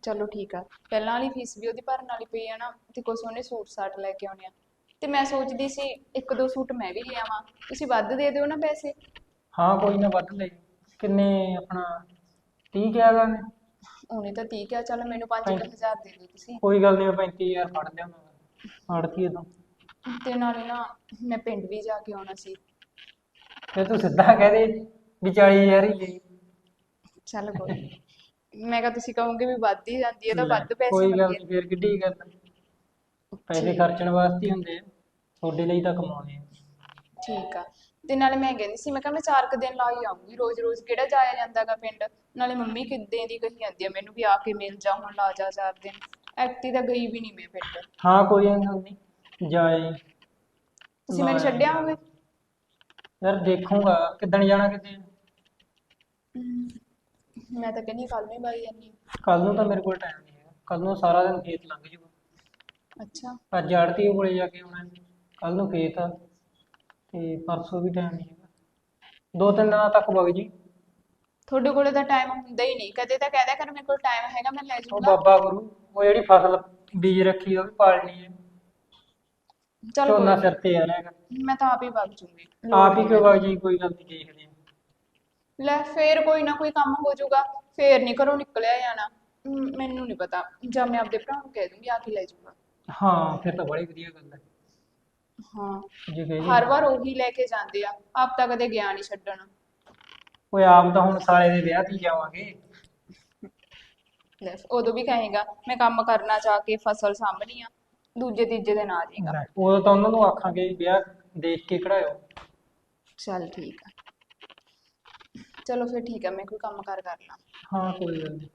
Speaker 4: ਚਲੋ ਠੀਕ ਆ। ਪਹਿਲਾਂ ਵਾਲੀ ਫੀਸ ਵੀ ਉਹਦੀ ਭਰਨ ਵਾਲੀ ਪਈ ਆ ਨਾ ਤੇ ਕੁਛ ਉਹਨੇ ਸੂਟ ਸਾਟ ਲੈ ਕੇ ਆਉਣੇ ਆ। ਤੇ ਮੈਂ ਸੋਚਦੀ ਸੀ ਇੱਕ ਦੋ ਸੂਟ ਮੈਂ ਵੀ ਲੈ ਆਵਾਂ ਤੁਸੀਂ ਵੱਧ ਦੇ ਦਿਓ ਨਾ ਪੈਸੇ।
Speaker 1: ਹਾਂ ਕੋਈ ਨਾ ਵੱਧ ਲੈ ਕਿੰਨੇ ਆਪਣਾ 30 ਕਿਹਾ ਗਾ ਨੇ
Speaker 4: ਉਹਨੇ ਤਾਂ 30 ਕਿਹਾ ਚੱਲ ਮੈਨੂੰ 5000 ਦੇ ਦਿਓ ਤੁਸੀਂ।
Speaker 1: ਕੋਈ ਗੱਲ ਨਹੀਂ ਮੈਂ 35000 ਫੜ ਲਿਆਉਂਗਾ ਆੜਤੀ ਤੋਂ
Speaker 4: ਤੇ ਨਾਲੇ ਨਾ ਮੈਂ ਪਿੰਡ ਵੀ ਜਾ ਕੇ ਆਉਣਾ ਸੀ।
Speaker 1: ਫਿਰ ਤੂੰ ਸਿੱਧਾ ਕਹਿ ਦੇ ਵੀ 40000 ਹੀ ਲਈ
Speaker 4: ਚੱਲ ਕੋਈ ਨੀ। ਮੈਂ ਕਿਹਾ ਤੁਸੀਂ ਕਹੋਗੇ ਵੀ ਵੱਧ ਹੀ ਜਾਂਦੀ ਹੈ ਤਾਂ ਵੱਧ ਪੈਸੇ
Speaker 1: ਕੋਈ ਗੱਲ ਨਹੀਂ ਫਿਰ ਕਿੱਡੀ ਗੱਲ। ਪੈਸੇ। ਖਰਚਣ ਵਾਸਤੇ ਹੀ ਹੁੰਦੇ ਆ ਤੁਹਾਡੇ ਲਈ ਤਾਂ ਕਮਾਉਣੇ ਆ।
Speaker 4: ਠੀਕ ਆ। ਤੇ ਨਾਲੇ ਮੈਂ ਕਹਿੰਦੀ ਸੀ ਮੈਂ ਕਿਹਾ ਮੈਂ ਚਾਰ ਕੁ ਦਿਨ ਲਾ ਹੀ ਆਉਂਗੀ ਰੋਜ਼ ਰੋਜ਼ ਕਿਹੜਾ ਜਾਇਆ ਜਾਂਦਾਗਾ ਪਿੰਡ? ਨਾਲੇ ਮੰਮੀ ਕਿੱਦਾਂ ਦੀ ਕਹੀ ਜਾਂਦੀ ਆ ਮੈਨੂੰ ਵੀ ਆ ਕੇ ਮਿਲ ਜਾ ਹੁਣ ਲਾ ਜਾ ਚਾਰ ਦਿਨ। ਐਕਟੀ ਤਾਂ ਗਈ ਵੀ ਨਹੀਂ ਮੈਂ ਪਿੰਡ।
Speaker 1: ਹਾਂ ਕੋਈ ਗੱਲ ਨਹੀਂ ਜਾਏ
Speaker 4: ਤੁਸੀਂ ਮੈਨੂੰ ਛੱਡਿਆ। ਹੋਵੇ?
Speaker 1: ਯਾਰ ਦੇਖੂੰਗਾ ਕਿੱਦਣ ਜਾਣਾ ਕਿਤੇ।
Speaker 4: ਮੈਂ ਤਾਂ ਕਹਿੰਦੀ ਕੱਲ ਨੂੰ ਹੀ ਬਾਈ ਜਾਨੀ
Speaker 1: ਕੱਲ ਨੂੰ ਤਾਂ ਮੇਰੇ ਕੋਲ ਟਾਈਮ ਨਹੀਂ ਹੈ ਕੱਲ ਨੂੰ ਸਾਰਾ ਦਿਨ ਖੇਤ ਲੰਘ ਜੂਗਾ।
Speaker 4: ਅੱਛਾ।
Speaker 1: ਅੱਜ ਆੜਤੀ ਕੋਲੇ ਜਾ ਕੇ ਆਉਣਾ ਕੱਲ ਨੂੰ ਖੇਤ ਆ। ਤੇ ਪਰਸੋਂ ਵੀ ਟਾਈਮ ਨਹੀਂ ਹੈਗਾ। ਦੋ ਤਿੰਨ ਦਿਨਾਂ ਤੱਕ ਵਗ ਜੀ।
Speaker 4: ਤੁਹਾਡੇ ਕੋਲੇ ਤਾਂ ਟਾਈਮ ਹੁੰਦਾ ਹੀ ਨਹੀਂ। ਕਦੇ ਤਾਂ ਕਹਿ ਦਿਆ ਕਰ ਮੇਰੇ ਕੋਲ ਟਾਈਮ ਹੈਗਾ ਮੈਂ ਲੈ
Speaker 1: ਉਹ
Speaker 4: ਜਾਊਂਗਾ
Speaker 1: ਬਾਬਾ ਗੁਰੂ ਉਹ ਜਿਹੜੀ ਫਸਲ ਬੀਜ ਰੱਖੀ ਉਹ ਵੀ ਪਾਲਣੀ ਹੈ।
Speaker 4: ਚਲ
Speaker 1: ਝੋਨਾ ਸਿਰ ਤੇ ਆ ਰਿਹਾ ਹੈਗਾ।
Speaker 4: ਮੈਂ ਤਾਂ ਆਪ ਹੀ ਵਗ ਜੂੰਗੀ।
Speaker 1: ਆਪ ਹੀ ਕਿਉਂ ਵਗ ਜੀ ਕੋਈ ਗੱਲ ਨਹੀਂ ਦੇਖਦੇ ਆ
Speaker 4: ਲੈ ਫੇਰ ਕੋਈ ਨਾ ਕੋਈ ਕੰਮ ਹੋ ਜਾਊਗਾ। ਫੇਰ ਨਹੀਂ ਘਰੋਂ ਨਿਕਲਿਆ ਜਾਣਾ। ਮ, ਮੈਨੂੰ ਨਹੀਂ ਪਤਾ। ਜਾਂ ਮੈਂ ਆਪਦੇ ਭਰਾ ਨੂੰ ਕਹਿ ਦੂੰਗੀ ਆ ਕੇ ਲੈ ਜਾਊਗਾ।
Speaker 1: ਹਾਂ ਫਿਰ ਤਾਂ ਬੜੀ ਵਧੀਆ ਗੱਲ ਹੈ।
Speaker 4: ਹਾਂ।
Speaker 1: ਜੇ ਕਹੇ
Speaker 4: ਹਰ ਵਾਰ ਉਹੀ ਲੈ ਕੇ ਜਾਂਦੇ ਆ। ਆਪ ਤਾਂ ਕਦੇ ਗਿਆ ਨਹੀਂ ਛੱਡਣ।
Speaker 1: ਓਏ ਆਪ ਤਾਂ ਹੁਣ ਸਾਲੇ ਦੇ ਵਿਆਹ ਤੇ ਜਾਵਾਂਗੇ।
Speaker 4: ਲੈ ਉਦੋਂ ਵੀ ਕਹੇਗਾ ਮੈਂ ਕੰਮ ਕਰਨਾ ਚਾਹ ਕੇ ਫਸਲ ਸਾਂਭਣੀ ਆ। ਦੂਜੇ ਤੀਜੇ ਦਿਨ ਆ ਜਾਏਗਾ।
Speaker 1: ਉਦੋਂ ਤਾਂ ਉਹਨਾਂ ਨੂੰ ਆਖਾਂਗੇ ਵੀ ਵਿਆਹ ਦੇਖ ਕੇ ਕਢਾਇਓ।
Speaker 4: ਚੱਲ ਠੀਕ ਆ। ਚਲੋ ਫਿਰ ਠੀਕ ਆ ਮੈਂ ਕੋਈ ਕੰਮ ਕਾਰ ਕਰ ਲਾਂ।
Speaker 1: ਹਾਂ ਕੋਈ ਗੱਲ ਨਹੀਂ